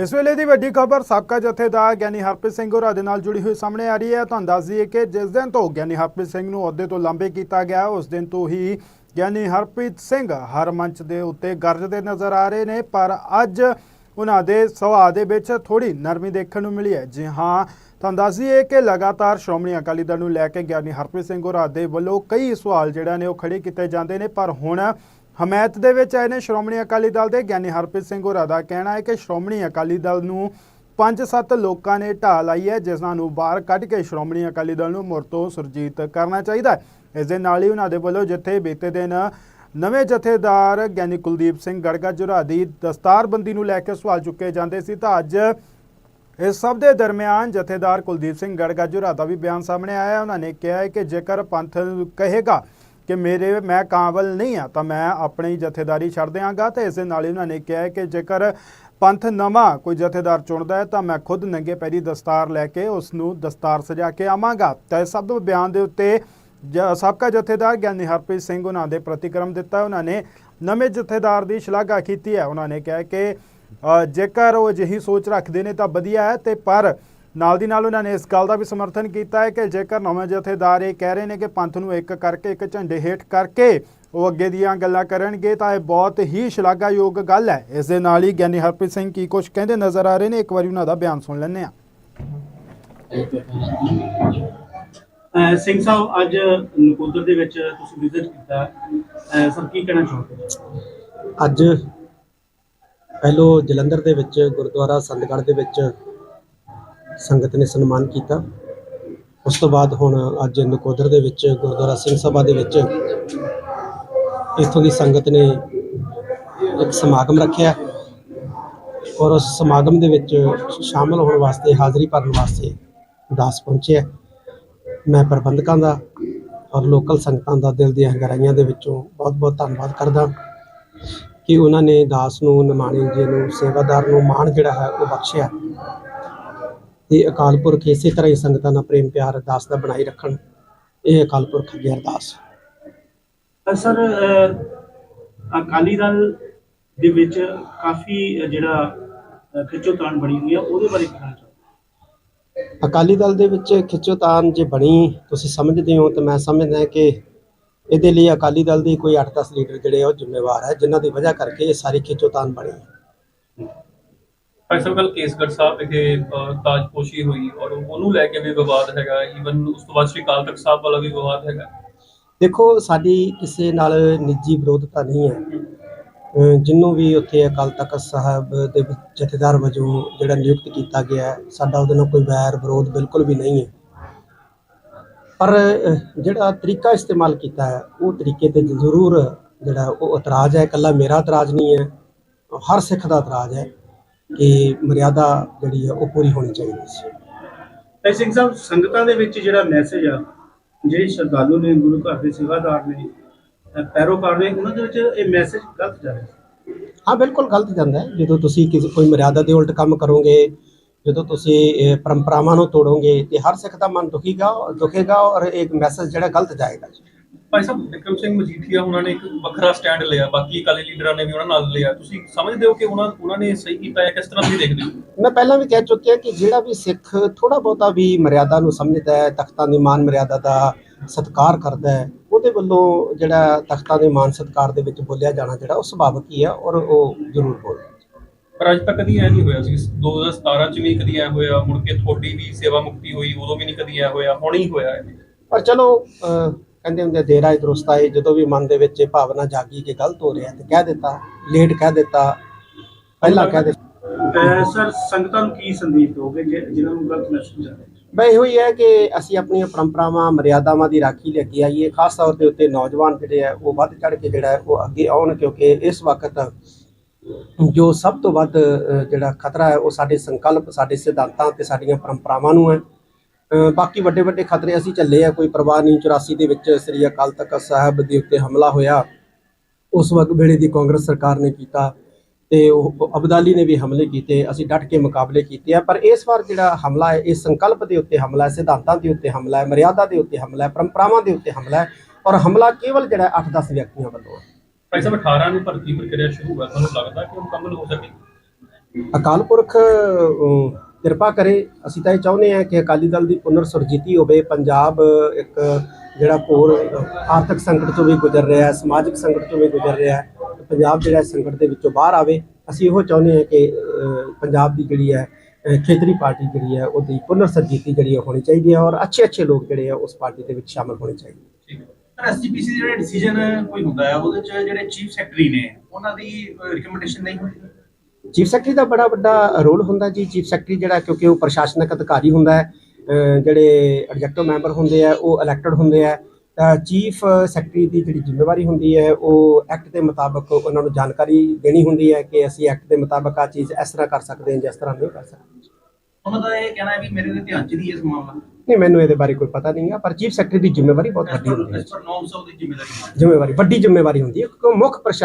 ਇਸ ਵੇਲੇ ਦੀ ਵੱਡੀ ਖਬਰ ਸਾਬਕਾ ਜਥੇਦਾਰ ਗਿਆਨੀ ਹਰਪ੍ਰੀਤ ਸਿੰਘ ਹੋਰਾਂ ਦੇ ਨਾਲ ਜੁੜੀ ਹੋਈ ਸਾਹਮਣੇ ਆ ਰਹੀ ਹੈ। ਤੁਹਾਨੂੰ ਦੱਸ ਦਈਏ ਕਿ ਜਿਸ ਦਿਨ ਤੋਂ ਗਿਆਨੀ ਹਰਪ੍ਰੀਤ ਸਿੰਘ ਨੂੰ ਅਹੁਦੇ ਤੋਂ ਲਾਂਬੇ ਕੀਤਾ ਗਿਆ, ਉਸ ਦਿਨ ਤੋਂ ਹੀ ਗਿਆਨੀ ਹਰਪ੍ਰੀਤ ਸਿੰਘ ਹਰ ਮੰਚ ਦੇ ਉੱਤੇ ਗਰਜਦੇ ਨਜ਼ਰ ਆ ਰਹੇ ਨੇ। ਪਰ ਅੱਜ ਉਹਨਾਂ ਦੇ ਸੁਭਾਅ ਦੇ ਵਿੱਚ ਥੋੜੀ ਨਰਮੀ ਦੇਖਣ ਨੂੰ ਮਿਲੀ ਹੈ। ਜੀ ਹਾਂ, ਤੁਹਾਨੂੰ ਦੱਸ ਦਈਏ ਕਿ ਲਗਾਤਾਰ ਸ਼੍ਰੋਮਣੀ ਅਕਾਲੀ ਦਲ ਨੂੰ ਲੈ ਕੇ ਗਿਆਨੀ ਹਰਪ੍ਰੀਤ ਸਿੰਘ ਹੋਰਾਂ ਦੇ ਵੱਲੋਂ ਕਈ ਸਵਾਲ ਜਿਹੜਾ ਨੇ ਉਹ ਖੜੇ ਕੀਤੇ ਜਾਂਦੇ ਨੇ। ਪਰ ਹੁਣ ਹਮਾਇਤ ਦੇ ਵਿੱਚ ਆਏ ਨੇ ਸ਼੍ਰੋਮਣੀ ਅਕਾਲੀ ਦਲ ਦੇ ਗਿਆਨੀ ਹਰਪ੍ਰੀਤ ਸਿੰਘ ਹੋਰਾਂ ਦਾ ਕਹਿਣਾ ਹੈ ਕਿ ਸ਼੍ਰੋਮਣੀ ਅਕਾਲੀ ਦਲ ਨੂੰ ਪੰਜ ਸੱਤ ਲੋਕਾਂ ਨੇ ਢਾਹ ਲਾਈ ਹੈ, ਜਿਸ ਨੂੰ ਬਾਹਰ ਕੱਢ ਕੇ ਸ਼੍ਰੋਮਣੀ ਅਕਾਲੀ ਦਲ ਨੂੰ ਮੁੜ ਤੋਂ ਸੁਰਜੀਤ ਕਰਨਾ ਚਾਹੀਦਾ ਹੈ। ਇਸ ਦੇ ਨਾਲ ਹੀ ਉਹਨਾਂ ਦੇ ਵੱਲੋਂ ਜਿੱਥੇ ਬੀਤੇ ਦਿਨ ਨਵੇਂ ਜਥੇਦਾਰ ਗਿਆਨੀ ਕੁਲਦੀਪ ਸਿੰਘ ਗੜਗਾ ਜੁਰਾ ਦੀ ਦਸਤਾਰਬੰਦੀ ਨੂੰ ਲੈ ਕੇ ਸਵਾਲ ਚੁੱਕੇ ਜਾਂਦੇ ਸੀ, ਤਾਂ ਅੱਜ ਇਸ ਸਭ ਦੇ ਦਰਮਿਆਨ ਜਥੇਦਾਰ ਕੁਲਦੀਪ ਸਿੰਘ ਗੜਗਾ ਜੁਰਾ ਦਾ ਵੀ ਬਿਆਨ ਸਾਹਮਣੇ ਆਇਆ ਉਹਨਾਂ ਨੇ ਕਿਹਾ ਹੈ ਕਿ ਜੇਕਰ ਪੰਥ ਕਹੇਗਾ ਕਿ ਮੇਰੇ, ਮੈਂ ਕਾਬਲ ਨਹੀਂ ਆ, ਤਾਂ ਮੈਂ ਆਪਣੀ ਜਥੇਦਾਰੀ ਛੱਡ ਦਿਆਂਗਾ ਤੇ ਇਸ ਦੇ ਨਾਲ ਹੀ ਉਹਨਾਂ ਨੇ ਕਿਹਾ ਕਿ ਜੇਕਰ ਪੰਥ ਨਵਾਂ ਕੋਈ ਜਥੇਦਾਰ ਚੁਣਦਾ ਹੈ, ਤਾਂ ਮੈਂ ਖੁਦ ਨੰਗੇ ਪੈਰੀ ਦਸਤਾਰ ਲੈ ਕੇ ਉਸ ਨੂੰ ਦਸਤਾਰ ਸਜਾ ਕੇ ਆਵਾਂਗਾ। ਤਾਂ ਇਸ ਸਭ ਬਿਆਨ ਦੇ ਉੱਤੇ ਜ- ਸਾਬਕਾ ਜਥੇਦਾਰ ਗਿਆਨੀ ਹਰਪ੍ਰੀਤ ਸਿੰਘ ਉਹਨਾਂ ਦੇ ਪ੍ਰਤੀਕਰਮ ਦਿੱਤਾ। ਉਹਨਾਂ ਨੇ ਨਵੇਂ ਜਥੇਦਾਰ ਦੀ ਸ਼ਲਾਘਾ ਕੀਤੀ ਹੈ। ਉਹਨਾਂ ਨੇ ਕਿਹਾ ਕਿ ਜੇਕਰ ਉਹ ਅਜਿਹੀ ਸੋਚ ਰੱਖਦੇ ਨੇ ਤਾਂ ਵਧੀਆ ਹੈ ਤੇ ਪਰ ਨਾਲ ਦੀ ਨਾਲ ਉਹਨਾਂ ਨੇ ਇਸ ਗੱਲ ਦਾ ਵੀ ਸਮਰਥਨ ਕੀਤਾ ਹੈ ਕਿ ਜੇਕਰ ਨਵੇਂ ਜਥੇਦਾਰ ਇਹ ਕਹਿ ਰਹੇ ਨੇ ਕਿ ਪੰਥ ਨੂੰ ਇੱਕ ਕਰਕੇ ਇੱਕ ਝੰਡੇ ਹੇਠ ਕਰਕੇ ਉਹ ਅੱਗੇ ਦੀਆਂ ਗੱਲਾਂ ਕਰਨਗੇ ਤਾਂ ਇਹ ਬਹੁਤ ਹੀ ਸ਼ਲਾਘਾਯੋਗ ਗੱਲ ਹੈ। ਇਸ ਦੇ ਨਾਲ ਹੀ ਗਿਆਨੀ ਹਰਪ੍ਰੀਤ ਸਿੰਘ ਕੀ ਕੁਝ ਕਹਿੰਦੇ ਨਜ਼ਰ ਆ ਰਹੇ ਨੇ? ਇੱਕ ਵਾਰੀ ਉਹਨਾਂ ਦਾ ਬਿਆਨ ਸੁਣ ਲੈਂਦੇ ਅਹ ਸਿੰਘ ਸਾਹਿਬ ਅੱਜ ਨਕੋਦਰ ਦੇ ਵਿੱਚ ਤੁਸੀਂ ਵਿਜ਼ਿਟ ਕੀਤਾ। ਸਰ ਕੀ ਕਹਿਣਾ ਚਾਹੋਗੇ? ਅੱਜ ਪਹਿਲੋ ਜਲੰਧਰ ਦੇ ਵਿੱਚ ਗੁਰਦੁਆਰਾ ਸੰਤਗੜ੍ਹ ਦੇ ਵਿੱਚ ਸੰਗਤ ਨੇ ਸਨਮਾਨ ਕੀਤਾ। ਉਸ ਤੋਂ ਬਾਅਦ ਹੁਣ ਅੱਜ ਨਕੋਦਰ ਦੇ ਵਿੱਚ, ਗੁਰਦੁਆਰਾ ਸਿੰਘ ਸਭਾ ਦੇ ਵਿੱਚ ਇੱਥੋਂ ਦੀ ਸੰਗਤ ਨੇ ਇੱਕ ਸਮਾਗਮ ਰੱਖਿਆ। ਔਰ ਉਸ ਸਮਾਗਮ ਦੇ ਵਿੱਚ ਸ਼ਾਮਲ ਹੋਣ ਵਾਸਤੇ, ਹਾਜ਼ਰੀ ਭਰਨ ਵਾਸਤੇ ਦਾਸ ਪਹੁੰਚਿਆ ਮੈਂ ਪ੍ਰਬੰਧਕਾਂ ਦਾ ਔਰ ਲੋਕਲ ਸੰਗਤਾਂ ਦਾ ਦਿਲ ਦੀਆਂ ਗਹਿਰਾਈਆਂ ਦੇ ਵਿੱਚੋਂ ਬਹੁਤ-ਬਹੁਤ ਧੰਨਵਾਦ ਕਰਦਾ ਕਿ ਉਹਨਾਂ ਨੇ ਦਾਸ ਨੂੰ, ਨਿਮਾਣੇ ਜੀ ਨੂੰ, ਸੇਵਾਦਾਰ ਨੂੰ ਮਾਣ ਜਿਹੜਾ ਹੈ ਉਹ ਬਖਸ਼ਿਆ। ਤੇ ਅਕਾਲ ਪੁਰਖ ਇਸੇ ਤਰ੍ਹਾਂ ਹੀ ਸੰਗਤਾਂ ਨਾਲ ਪ੍ਰੇਮ ਪਿਆਰ ਦਾਸ ਦਾ ਬਣਾਈ ਰੱਖਣ। ਇਹ ਅਕਾਲ ਪੁਰਖ ਅੱਗੇ ਅਰਦਾਸ। ਸਰ ਅਕਾਲੀ ਦਲ ਦੇ ਵਿੱਚ ਕਾਫੀ ਜਿਹੜਾ ਖਿੱਚੋਤਾਣ ਬਣੀ ਹੋਈ ਹੈ ਉਹਦੇ ਬਾਰੇ ਕਹਿਣਾ ਅਕਾਲੀ ਦਲ ਦੇ ਵਿੱਚ ਖਿੱਚੋਤਾਨ ਜੇ ਬਣੀ ਤੁਸੀਂ ਸਮਝਦੇ ਹੋ ਤਾਂ ਮੈਂ ਸਮਝਦਾ ਕਿ ਇਹਦੇ ਲਈ ਅਕਾਲੀ ਦਲ ਦੇ ਕੋਈ 8-10 ਲੀਡਰ ਜਿਹੜੇ ਆ ਉਹ ਜ਼ਿੰਮੇਵਾਰ ਹੈ ਜਿਨ੍ਹਾਂ ਦੀ ਵਜ੍ਹਾ ਕਰਕੇ ਇਹ ਸਾਰੀ ਖਿੱਚੋਤਾਨ ਬਣੀ। ਭਾਈ ਸਾਹਿਬ ਕੱਲ ਕੇਸਗੜ੍ਹ ਸਾਹਿਬ ਵਿਖੇ ਤਾਜਪੋਸ਼ੀ ਹੋਈ ਔਰ ਉਹਨੂੰ ਲੈ ਕੇ ਵੀ ਵਿਵਾਦ ਹੈਗਾ ਈਵਨ ਉਸ ਤੋਂ ਬਾਅਦ ਸ਼੍ਰੀ ਅਕਾਲ ਤਖਤ ਸਾਹਿਬ ਵਾਲਾ ਵੀ ਵਿਵਾਦ ਹੈਗਾ। ਦੇਖੋ, ਸਾਡੀ ਕਿਸੇ ਨਾਲ ਨਿੱਜੀ ਵਿਰੋਧਤਾ ਨਹੀਂ ਹੈ। ਅਹ ਵੀ ਉੱਥੇ ਅਕਾਲ ਤਖਤ ਸਾਹਿਬ ਦੇ ਜਥੇਦਾਰ ਵਜੋਂ ਜਿਹੜਾ ਨਿਯੁਕਤ ਕੀਤਾ ਗਿਆ ਸਾਡਾ ਉਹਦੇ ਨਾਲ ਕੋਈ ਵੈਰ ਵਿਰੋਧ ਬਿਲਕੁਲ ਵੀ ਨਹੀਂ ਹੈ। ਪਰ ਜਿਹੜਾ ਤਰੀਕਾ ਇਸਤੇਮਾਲ ਕੀਤਾ ਹੈ, ਉਹ ਤਰੀਕੇ ਤੇ ਜ਼ਰੂਰ ਜਿਹੜਾ ਉਹ ਇਤਰਾਜ਼ ਹੈ। ਇਕੱਲਾ ਮੇਰਾ ਇਤਰਾਜ਼ ਨਹੀਂ ਹੈ, ਹਰ ਸਿੱਖ ਦਾ ਇਤਰਾਜ਼ ਹੈ। ਕਿ ਮਰਿਆਦਾ ਜਿਹੜੀ ਹੈ ਉਹ ਪੂਰੀ ਹੋਣੀ ਚਾਹੀਦੀ ਸੀ। ਤੇ ਸਿੰਘ ਸਾਹਿਬ ਸੰਗਤਾਂ ਦੇ ਵਿੱਚ ਜਿਹੜਾ ਮੈਸੇਜ ਆ ਜਿਹੜੇ ਸ਼ਰਧਾਲੂ ਨੇ ਗੁਰੂ ਘਰ ਦੇ ਸੇਵਾਦਾਰ ਨੇ ਪੈਰੋਕਾਰ ਨੇ ਉਹਨਾਂ ਦੇ ਵਿੱਚ ਇਹ ਮੈਸੇਜ ਗਲਤ ਜਾ ਰਿਹਾ ਹਾਂ ਬਿਲਕੁਲ ਗਲਤ ਜਾਂਦਾ ਹੈ। ਜਦੋਂ ਤੁਸੀਂ ਕਿਸੇ ਕੋਈ ਮਰਿਆਦਾ ਦੇ ਉਲਟ ਕੰਮ ਕਰੋਗੇ ਜਦੋਂ ਤੁਸੀਂ ਇਹ ਪਰੰਪਰਾਵਾਂ ਨੂੰ ਤੋੜੋਗੇ ਤੇ ਹਰ ਸਿੱਖ ਦਾ ਮਨ ਦੁਖੀਗਾ ਦੁਖੇਗਾ ਔਰ ਇੱਕ ਮੈਸੇਜ ਜਿਹੜਾ ਗਲਤ ਜਾਏਗਾ ਜੀ। ਭਾਈ ਸਾਹਿਬ ਵਿਕਰਮ ਸਿੰਘ ਮਜੀਠੀਆ ਉਹਨਾਂ ਨੇ ਇੱਕ ਵੱਖਰਾ ਸਟੈਂਡ ਲਿਆ ਬਾਕੀ ਅਕਾਲੀ ਲੀਡਰਾਂ ਨੇ ਵੀ ਉਹਨਾਂ ਨਾਲ ਲਿਆ। ਤੁਸੀਂ ਸਮਝਦੇ ਹੋ ਕਿ ਉਹਨਾਂ ਉਹਨਾਂ ਨੇ ਸਹੀ ਕੀਤਾ ਹੈ ਕਿਸ ਤਰ੍ਹਾਂ ਤੁਸੀਂ ਦੇਖਦੇ ਹੋ? ਮੈਂ ਪਹਿਲਾਂ ਵੀ ਕਹਿ ਚੁੱਕਿਆ ਕਿ ਜਿਹੜਾ ਵੀ ਸਿੱਖ ਥੋੜਾ ਬਹੁਤਾ ਵੀ ਮਰਿਆਦਾ ਨੂੰ ਸਮਝਦਾ ਹੈ ਤਖਤਾਂ ਦੀ ਮਾਨ ਮਰਿਆਦਾ ਦਾ ਸਤਿਕਾਰ ਕਰਦਾ ਹੈ ਉਹਦੇ ਵੱਲੋਂ ਜਿਹੜਾ ਤਖਤਾਂ ਦੇ ਮਾਨ ਸਤਿਕਾਰ ਦੇ ਵਿੱਚ ਬੋਲਿਆ ਜਾਣਾ ਜਿਹੜਾ ਉਹ ਸੁਭਾਵਿਕ ਹੀ ਹੈ ਔਰ ਉਹ ਜ਼ਰੂਰ ਬੋਲਦਾ ਪਰ ਅੱਜ ਤੱਕ ਕਦੀ ਐ ਨਹੀਂ ਹੋਇਆ ਸੀ। 2017 ਚ ਵੀ ਕਦੀ ਐ ਹੋਇਆ ਮੁੜ ਕੇ ਤੁਹਾਡੀ ਵੀ ਸੇਵਾ ਮੁਕਤੀ ਹੋਈ ਉਦੋਂ ਵੀ ਨਹੀਂ ਕਦੀ ਐ ਹੋਇਆ ਹੁਣ ਹੀ ਹੋਇਆ ਹੈ ਪਰ ਚਲੋ ਕਹਿੰਦੇ ਹੁੰਦੇ ਆ, ਦੇਰ ਦਰੁਸਤ ਆਏ ਜਦੋਂ ਵੀ ਮਨ ਦੇ ਵਿੱਚ ਇਹ ਭਾਵਨਾ ਜਾਗੀ ਕਿ ਗਲਤ ਹੋ ਰਿਹਾ ਤੇ ਕਹਿ ਦਿੱਤਾ ਲੇਟ ਕਹਿ ਦਿੱਤਾ ਪਹਿਲਾਂ ਕਹਿ ਦਿੱਤਾ। ਸਰ ਸੰਗਤਾਂ ਨੂੰ ਕੀ ਸੰਦੇਸ਼ ਦੋਗੇ ਜਿਨ੍ਹਾਂ ਨੂੰ ਗਲਤ ਮੈਸੇਜ ਜਾ ਰਿਹਾ ਬਈ ਇਹੋ ਹੀ ਹੈ ਕਿ ਅਸੀਂ ਆਪਣੀਆਂ ਪਰੰਪਰਾਵਾਂ ਮਰਿਆਦਾਵਾਂ ਦੀ ਰਾਖੀ ਲੈ ਕੇ ਆਈਏ। ਖਾਸ ਤੌਰ ਤੇ ਉੱਤੇ ਨੌਜਵਾਨ ਜਿਹੜੇ ਆ ਉਹ ਵੱਧ ਚੜ ਕੇ ਜਿਹੜਾ ਹੈ ਉਹ ਅੱਗੇ ਆਉਣ ਕਿਉਂਕਿ ਇਸ ਵਕਤ ਜੋ ਸਭ ਤੋਂ ਵੱਧ ਜਿਹੜਾ ਖਤਰਾ ਹੈ ਉਹ ਸਾਡੇ ਸੰਕਲਪ ਸਾਡੇ ਸਿਧਾਂਤਾਂ ਤੇ ਸਾਡੀਆਂ ਪਰੰਪਰਾਵਾਂ ਨੂੰ ਹੈ। ਬਾਕੀ ਵੱਡੇ ਵੱਡੇ ਖਤਰੇ ਅਸੀਂ ਝੱਲੇ ਆ ਕੋਈ ਪਰਵਾਹ ਨਹੀਂ। 84 ਦੇ ਵਿੱਚ ਸ੍ਰੀ ਅਕਾਲ ਤਖਤ ਸਾਹਿਬ ਦੇ ਉੱਤੇ ਹਮਲਾ ਹੋਇਆ। ਉਸ ਵਕਤ ਵੇਲੇ ਦੀ ਕਾਂਗਰਸ ਸਰਕਾਰ ਨੇ ਕੀਤਾ ਤੇ ਉਹ ਅਬਦਾਲੀ ਨੇ ਵੀ ਹਮਲੇ ਕੀਤੇ। ਅਸੀਂ ਡਟ ਕੇ ਮੁਕਾਬਲੇ ਕੀਤੇ ਆ ਪਰ ਇਸ ਵਾਰ ਜਿਹੜਾ ਹਮਲਾ ਹੈ ਇਹ ਸੰਕਲਪ ਦੇ ਉੱਤੇ ਹਮਲਾ ਹੈ ਸਿਧਾਂਤਾਂ ਦੇ ਉੱਤੇ ਹਮਲਾ ਹੈ ਮਰਿਆਦਾ ਦੇ ਉੱਤੇ ਹਮਲਾ ਹੈ ਪਰੰਪਰਾਵਾਂ ਦੇ ਉੱਤੇ ਹਮਲਾ ਹੈ ਔਰ ਹਮਲਾ ਕੇਵਲ ਜਿਹੜਾ 8-10 ਵਿਅਕਤੀਆਂ ਵੱਲੋਂ ਹੈ। ਭਾਈ ਸਾਹਿਬ 18 ਨੂੰ ਭਰਤੀ ਪ੍ਰਕਿਰਿਆ ਸ਼ੁਰੂ ਹੋਇਆ। ਤੁਹਾਨੂੰ ਲੱਗਦਾ ਕਿ ਉਹ ਮੁਕੰਮਲ ਹੋ ਸਕੇ? ਅਕਾਲ ਪੁਰਖ ਕਿਰਪਾ ਕਰੇ, ਅਸੀਂ ਤਾਂ ਇਹ ਚਾਹੁੰਦੇ ਹਾਂ ਕਿ ਅਕਾਲੀ ਦਲ ਦੀ ਪੁਨਰ ਸੁਰਜੀਤੀ ਹੋਵੇ, ਪੰਜਾਬ ਇੱਕ ਜਿਹੜਾ ਕੋਰ ਆਰਥਿਕ ਸੰਕਟ ਤੋਂ ਵੀ ਗੁਜ਼ਰ ਰਿਹਾ ਹੈ, ਸਮਾਜਿਕ ਸੰਕਟ ਤੋਂ ਵੀ ਗੁਜ਼ਰ ਰਿਹਾ ਹੈ ਪੰਜਾਬ ਜਿਹੜਾ ਸੰਕਟ ਦੇ ਵਿੱਚੋਂ ਬਾਹਰ ਆਵੇ, ਅਸੀਂ ਇਹੋ ਚਾਹੁੰਦੇ ਹਾਂ ਕਿ ਪੰਜਾਬ ਦੀ ਜਿਹੜੀ ਹੈ ਖੇਤਰੀ ਪਾਰਟੀ ਜਿਹੜੀ ਹੈ, ਉਹਦੀ ਪੁਨਰ ਸੁਰਜੀਤੀ ਜਿਹੜੀ ਹੈ ਹੋਣੀ ਚਾਹੀਦੀ ਹੈ ਔਰ ਅੱਛੇ ਅੱਛੇ ਲੋਕ ਜਿਹੜੇ ਆ ਉਸ ਪਾਰਟੀ ਦੇ ਵਿੱਚ ਸ਼ਾਮਲ ਹੋਣੇ ਚਾਹੀਦੇ ਠੀਕ ਹੈ। ਐਸਜੀਪੀਸੀ ਜਿਹੜੇ ਡਿਸੀਜਨ ਕੋਈ ਹੁੰਦਾ ਹੈ, ਉਹਦੇ ਚ ਜਿਹੜੇ ਚੀਫ ਸੈਕਟਰੀ ਨੇ, ਉਹਨਾਂ ਦੀ ਰਿਕਮੈਂਡੇਸ਼ਨ ਨਹੀਂ ਹੁੰਦੀ ਚੀਫ ਸੈਕਟਰੀ ਦਾ ਬੜਾ ਵੱਡਾ ਰੋਲ ਹੁੰਦਾ ਜੀ। ਚੀਫ ਸੈਕਟਰੀ ਜਿਹੜਾ ਕਿਉਂਕਿ ਉਹ ਪ੍ਰਸ਼ਾਸਨਿਕ ਅਧਿਕਾਰੀ ਹੁੰਦਾ ਹੈ ਜਿਹੜੇ ਐਗਜ਼ੈਕਟਿਵ ਮੈਂਬਰ ਹੁੰਦੇ ਆ ਉਹ ਇਲੈਕਟਡ ਹੁੰਦੇ ਆ। ਤਾਂ ਚੀਫ ਸੈਕਟਰੀ ਦੀ ਜਿਹੜੀ ਜ਼ਿੰਮੇਵਾਰੀ ਹੁੰਦੀ ਹੈ ਉਹ ਐਕਟ ਦੇ ਮੁਤਾਬਕ ਉਹਨਾਂ ਨੂੰ ਜਾਣਕਾਰੀ ਦੇਣੀ ਹੁੰਦੀ ਹੈ ਕਿ ਅਸੀਂ ਐਕਟ ਦੇ ਮੁਤਾਬਕ ਆ ਚੀਜ਼ ਇਸ ਤਰ੍ਹਾਂ ਕਰ ਸਕਦੇ ਹਾਂ ਜਿਸ ਤਰ੍ਹਾਂ ਨਹੀਂ ਕਰ ਸਕਦੇ। ਉਹਨਾਂ ਦਾ ਇਹ ਕਹਿਣਾ ਹੈ ਵੀ ਮੇਰੇ ਦੇ ਧਿਆਨ ਚ ਨਹੀਂ ਇਸ ਮਾਮਲਾ ਨਹੀਂ ਮੈਨੂੰ ਇਹਦੇ ਬਾਰੇ ਕੋਈ ਪਤਾ ਨਹੀਂ ਹੈ ਪਰ ਚੀਫ ਸੈਕਟਰੀ ਦੀ ਜ਼ਿੰਮੇਵਾਰੀ ਬਹੁਤ ਵੱਡੀ ਹੁੰਦੀ ਹੈ ਜ਼ਿੰਮੇਵਾਰੀ ਵੱਡੀ ਜ਼ਿੰਮੇਵਾਰੀ ਹੁੰਦੀ ਹੈ ਕਿਉਂਕਿ ਮੁੱਖ ਪ੍ਰਸ਼ਾਸਨ